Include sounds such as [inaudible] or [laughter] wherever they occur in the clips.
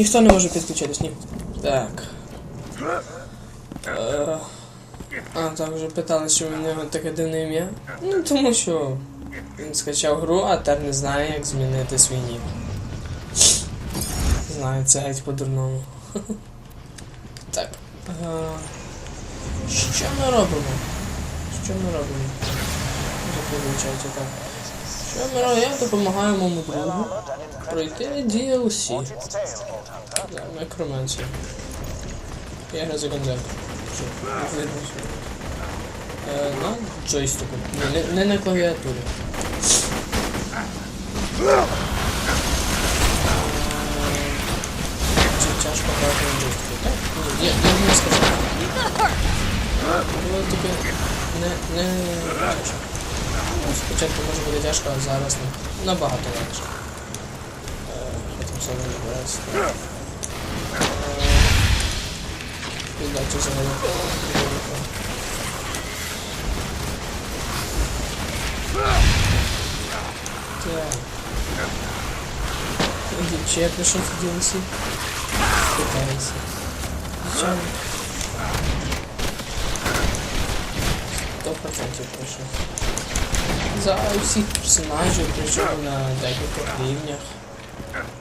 ніхто не може підключитись, ні. Так. Е, А, так, вже питали, що в нього таке дивне ім'я. Ну, тому що він скачав гру, а тепер не знає, як змінити свій нік. Знаю, це геть по-дурному. [laughs] Так. е, Що ми робимо? Що ми робимо? Виходить, так. Робимо? Я допомагаю моєму другу пройти DLC. Necromancer. Я граю за що. Е, на джойстику. Не, не на клавіатурі. Чи тяжко грати на джойстику, так? Ні, я, я не сказав. Було тільки не, не тяжко. Ну, Спочатку може буде тяжко, а зараз не- набагато легше. Е, Потім все не збирається. Віддачу взагалі. Так. І Чи я прийшов в DLC? Питаюся. Звичайно. Сто процентів прийшов. За всіх персонажів прийшов на декількох рівнях.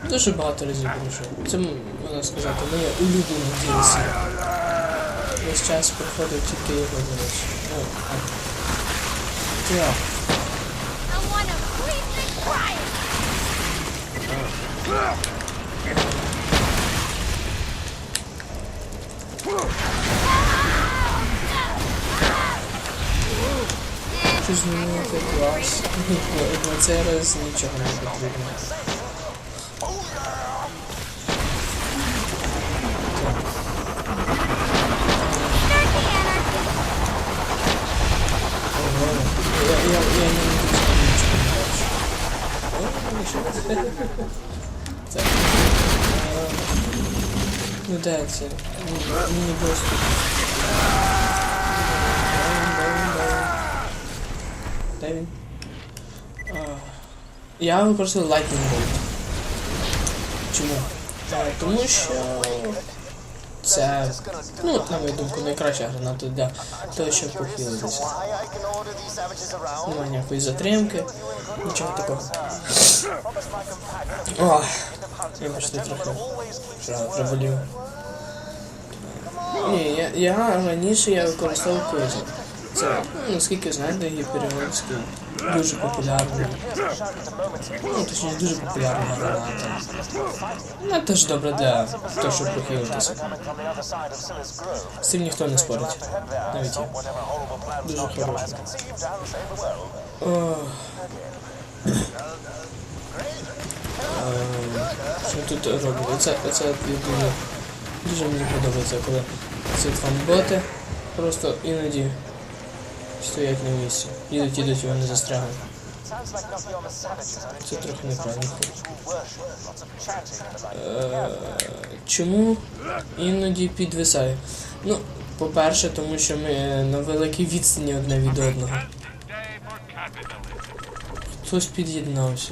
Дуже багато разів пройшов. Це можна сказати, моє улюблене DLC. Весь час проходив тільки його речі. Ну. Так. I wanna breathe and cry. Чи змінити клас? На цей раз нічого не потрібно. Ого. Я, я, я не можу нічого не бачу. О, нічого. Так. Е, Ну де це? Ні- Мені доступ. Він? А, Я використовую Lightning Bolt. Чому? Е, Тому що це, ну, на мою думку, найкраща граната для того, щоб похилитися. Немає ніякої затримки, нічого такого. О, вибачте трохи. Що, приболів. Ні, я, я раніше я використовував козак. Це, ну, наскільки знаєте, гіперіонський, дуже популярний. Ну, точніше, дуже популярна граната. Вона теж добра для того, щоб похилитися. З цим ніхто не спорить. Навіть я. Дуже хороша. Що тут робить? Оце, оце думаю, дуже мені подобається, коли ці фанботи просто іноді стоять на місці. Їдуть, їдуть, і вони застрягли. Це трохи неправильно. Е, Чому іноді підвисає? Ну, по-перше, тому що ми на великій відстані одне від одного. Хтось під'єднався.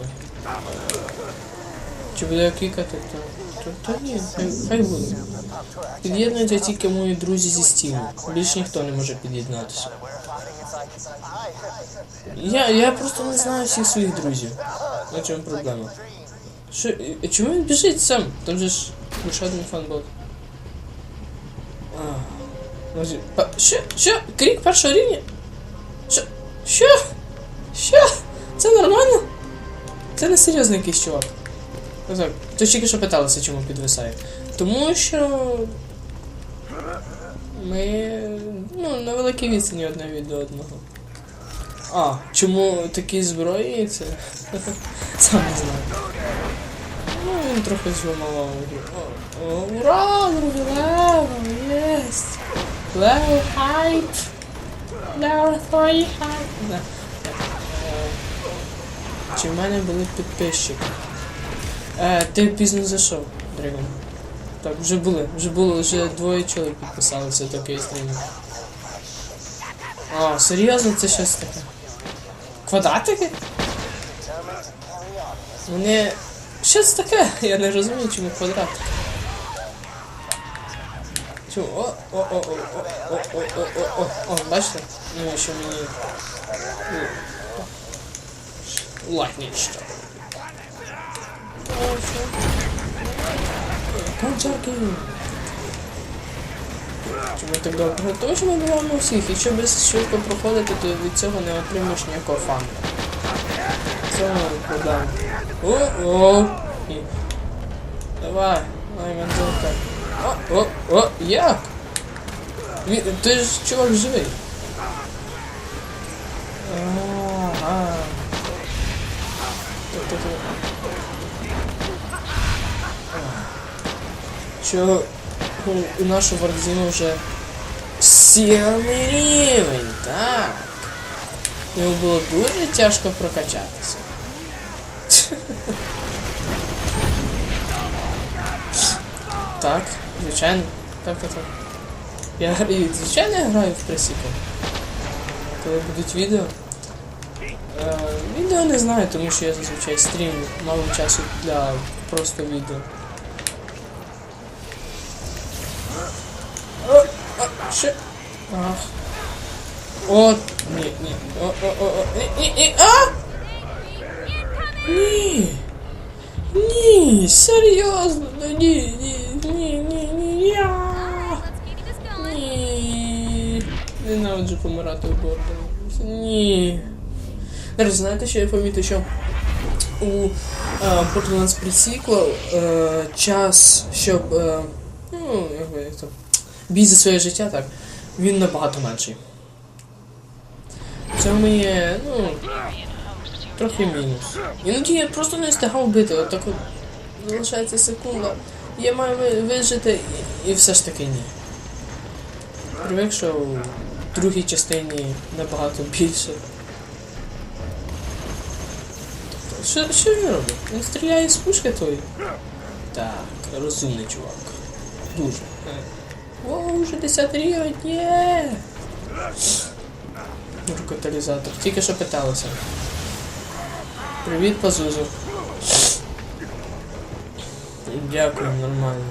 Чи буде кікати, то, то, то ні, хай, хай буде. Під'єднуються тільки мої друзі зі стіну. Більш ніхто не може під'єднатися. Я, я просто не знаю всіх своїх друзів. На чому проблема? Що, чому він біжить сам? Там же ж лише один фанбот. А, Що? Що? Крік першого рівня? Що? Що? Що? Це нормально? Це не серйозний якийсь чувак. То тільки що питалися, чому підвисає. Тому що. Ми. Ну, на великій відстані одне від одного. А, чому такі зброї це? Сам не знаю. Ну, він трохи зламав. Ура! Другий левел! Єсть! Левел хайп! Левел 3 хайп! Чи в мене були підписчики? Е, ти пізно зайшов, Драгон. Так, вже були, вже було, вже двоє чоловік підписалися такий стрім. А, серйозно, це щось таке? Квадратики? Вони Що це таке? Я не розумію, чому квадрат. Чому? О, о, о, о, о, о, о, о, о, о, о, бачите? Ну, що мені... ну, Латніше. Кончарки чому так довго готуєш, ми буваємо усіх, і щоб швидко проходити, то від цього не отримаєш ніякого фану. Цього ми викладаємо. О-о! Давай, давай, ментилка. О-о-о! Як? Ти ж чувак живий. Ага. Чого? Ти- у, нашу вардзину вже сьомий рівень, так. Йому було дуже тяжко прокачатися. [laughs] Так, звичайно. Так, так, так. Я звичайно, граю в пресіку. Коли будуть відео. Е, відео не знаю, тому що я зазвичай стрімлю. Мало часу для просто відео. Ши... Ах. От. Нет, нет. О, о, о, о. И, и, а? Не. Не, серьезно, да не, не, не, не, не, я. Не. Ненавиджу помирати в борду. Ні. Друзі, знаєте, що я помітив, що у Borderlands присікла час, щоб. ну, як би, як то. Бій за своє життя, так. Він набагато менший. Це є, ну. Трохи мінус. Іноді я просто не встигав вбити, от так от залишається секунда. Я маю вижити і, і все ж таки ні. Привик, що у другій частині набагато більше. Тобто, Що, що він робить? Він стріляє з пушки тої? Так, розумний чувак. Дуже. О, вже 10 рівень, є! Каталізатор. Тільки що питалося. Привіт, Пазузу. Дякую, нормально.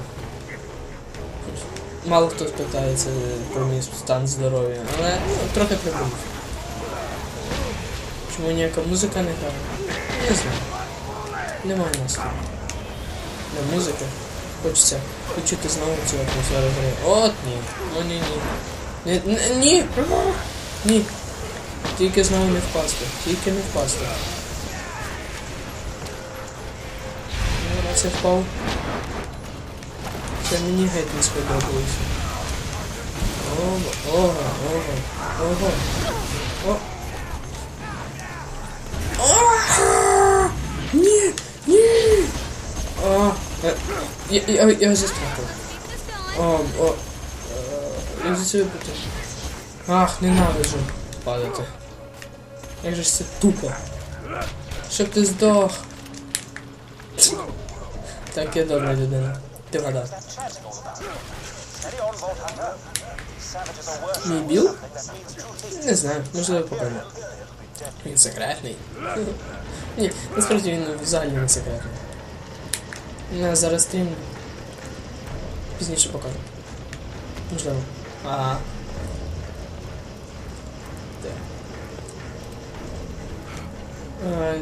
Мало хто питається про мій стан здоров'я, але ну, трохи прибув. Чому ніяка музика не грає? Не знаю. Немає настрою. Для музики. Хочеться почути знову цю атмосферу гри. От ні. О, ні, ні. Ні, ні, ні. Тільки знову не впасти. Тільки не впасти. Ну, раз я впав. Це мені геть не сподобалося. Ого, ого, ого, ого. О. А! Ні, ні. А, е, я, я, я. Get this going. О, о, е, я за це випити. Ах, ненавиджу падати. Як же це тупо. Щоб ти здох. Так, я добра людина. Ти вода. Мій біл? Не знаю, можливо покажу. Він секретний. Ні, насправді він взагалі не секретний. Я зараз стрім. Пізніше покажу. Можливо. Ага. Так. Е,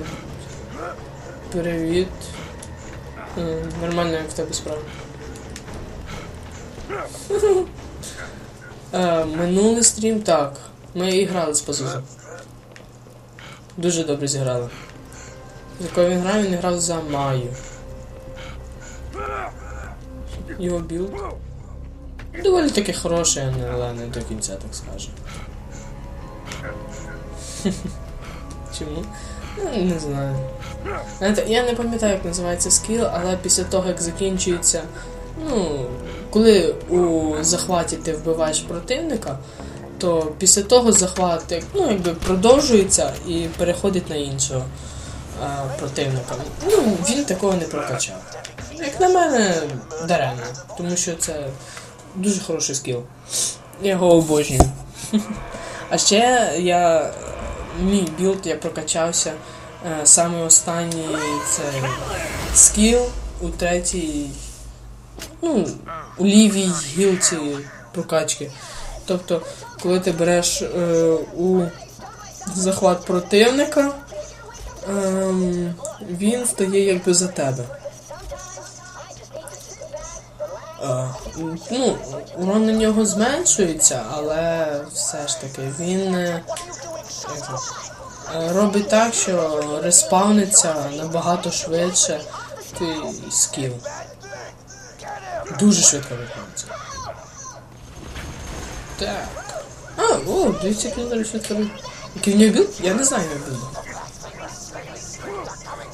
Привіт. Е, Нормально, як в тебе справи. Е, Минулий стрім так. Ми і грали з Пазузом. Дуже добре зіграли. З якою він грав, він грав за Маю. Його білд. Доволі таки хороший, але не до кінця, так скажемо. [laughs] Чому? Ну, не знаю. Я не пам'ятаю, як називається скіл, але після того, як закінчується. Ну, коли у захваті ти вбиваєш противника, то після того захват ну, якби продовжується і переходить на іншого а, противника. Ну, він такого не прокачав. Як на мене, даремно, тому що це дуже хороший скіл. Я його обожнюю. [laughs] А ще я. Мій білд я прокачався Е, саме останній це скіл, у третій, ну, у лівій гілці прокачки. Тобто, коли ти береш е, у захват противника, ем, він стає якби за тебе. Ну, урон на нього зменшується, але все ж таки він е, як е, робить так, що респавниться набагато швидше скіл. Дуже швидко респавниться. Так. А, о, дивіться, як він зараз швидко Який в нього білд? Я не знаю його білду.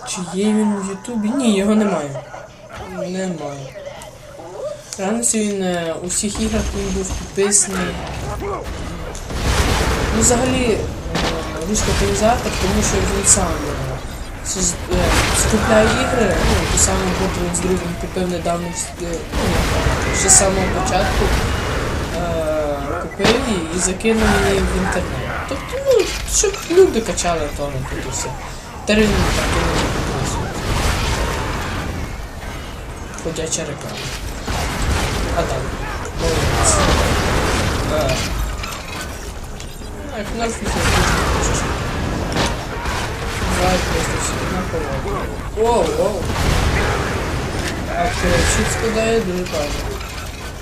Чи є він в Ютубі? Ні, його немає. Немає. Раніше він е, у всіх іграх він був підписаний. Ну, взагалі, е, русський каталізатор, тому що він сам е, скупляє ігри, ну, ту саму роботу він з другом купив недавно, ну, ще з самого початку купив її і закинув її в інтернет. Тобто, ну, щоб люди качали то тут і все. Тепер він так і не. Ходяча реклама. А там. Молодець. Е. Так, на фіфі хочеш. Давай просто всі на коло. Воу, воу. А то щит складає дуже правильно.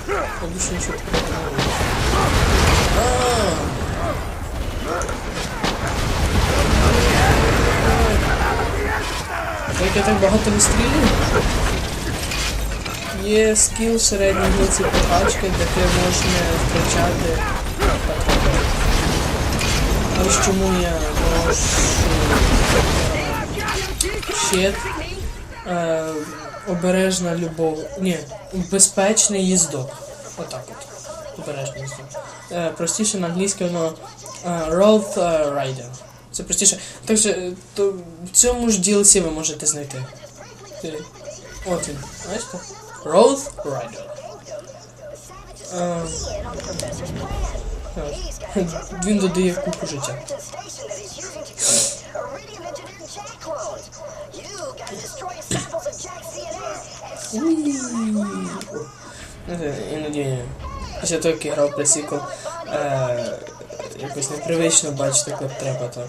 Я більше нічого такого не Є скіл середньої гілці прокачки, де ти можеш втрачати патрони. Ось чому я ношу е, щит. Е, обережна любов. Ні, безпечний їздок. Отак от. Обережний їздок. Е, простіше на англійській воно е, Road Rider. Це простіше. Так що, е, то в цьому ж DLC ви можете знайти. От він, бачите? Road Rider. Е. Він додає купу життя. Іноді я грав пресікл, е, якось непривично бачити, як треба так.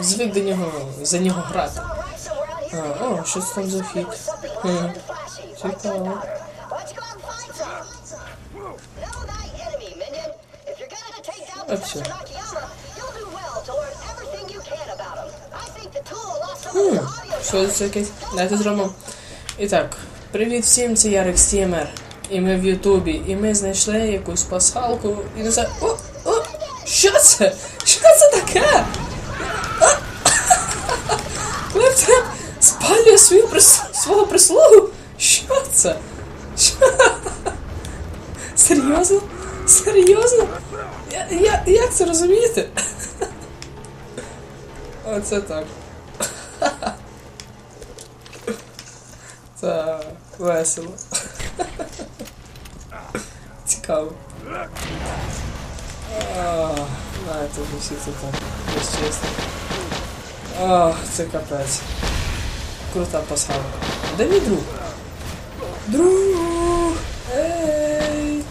звик до нього, за нього грати. А, о, що це там за фіт? Цікаво. Оце. Хм, що це якесь? Дайте зробимо. І так, привіт всім, це Ярик Стімер. І ми в Ютубі. І ми знайшли якусь пасхалку і не знаю. О! О! Що це? Що це таке? А! [laughs] Спалює свою прис... свого прислугу? Що це? Що? Серйозно? Серйозно? Я, я, як це розумієте? Оце так. Це весело. Цікаво. Знаєте, всі це так. Безчесно. А, це капець. Крута пасхалка. Де мій друг? Друг! Ей!